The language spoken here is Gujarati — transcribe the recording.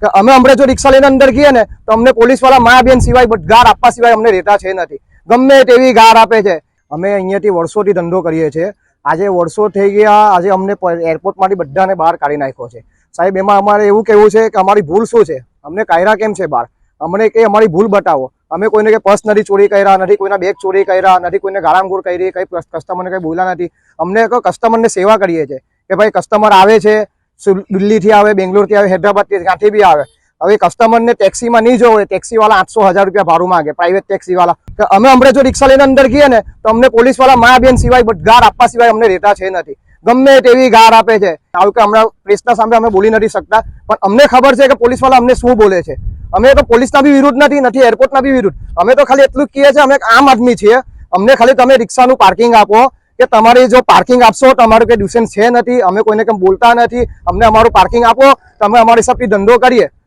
કે અમે હમણાં જો રિક્ષા લઈને અંદર ગઈએ ને, તો અમને પોલીસવાળા મા બેન સિવાય ગાર આપવા સિવાય અમને રહેતા છે નથી. ગમે તેવી ગાર આપે છે. અમે અહીંયાથી વર્ષોથી ધંધો કરીએ છીએ. આજે વર્ષો થઈ ગયા, આજે અમને એરપોર્ટમાંથી બધાને બહાર કાઢી નાખ્યો છે. સાહેબ, એમાં અમારે એવું કહેવું છે કે અમારી ભૂલ શું છે? અમને કાયરા કેમ છે બહાર? અમને કે અમારી ભૂલ બતાવો. અમે કોઈને કે પર્સ નથી ચોરી કર્યા, નથી કોઈના બેગ ચોરી કર્યા, નથી કોઈને ગાળામગોળ કરી, કઈ કસ્ટમરને કંઈ બોલ્યા નથી. અમને કસ્ટમરને સેવા કરીએ છીએ કે ભાઈ, કસ્ટમર આવે છે દિલ્હીથી આવે, બેંગ્લોરથી આવે, હૈદરાબાદથી ક્યાંથી બી આવે. હવે કસ્ટમરને ટેક્સીમાં નહીં જવું હોય ટેક્સીવાળા આઠસો હજાર રૂપિયા ભાડું માગે પ્રાઇવેટ ટેક્સીવાળા તો અમે હમણાં જો રિક્ષા લઈને અંદર ગઈએ ને, તો અમને પોલીસવાળા મા બેન સિવાય ગાર આપવા સિવાય અમને રહેતા છે નથી. ગમે તેવી ગાર આપે છે. આવું કે હમણાં પ્રેસના સામે અમે બોલી નથી શકતા, પણ અમને ખબર છે કે પોલીસવાળા અમને શું બોલે છે. અમે તો પોલીસના બી વિરુદ્ધ નથી નથી એરપોર્ટના બી વિરુદ્ધ. અમે તો ખાલી એટલું કહીએ છીએ, અમે આમ આદમી છીએ. અમને ખાલી તમે રિક્ષાનું પાર્કિંગ આપો કે તમારી જો પાર્કિંગ આપશો તો અમારું કઈ ડિસ્ટન્સ છે નથી, અમે કોઈને કેમ બોલતા નથી, અમને અમારું પાર્કિંગ આપો, તમે અમારી હિસાબથી ધંધો કરીએ.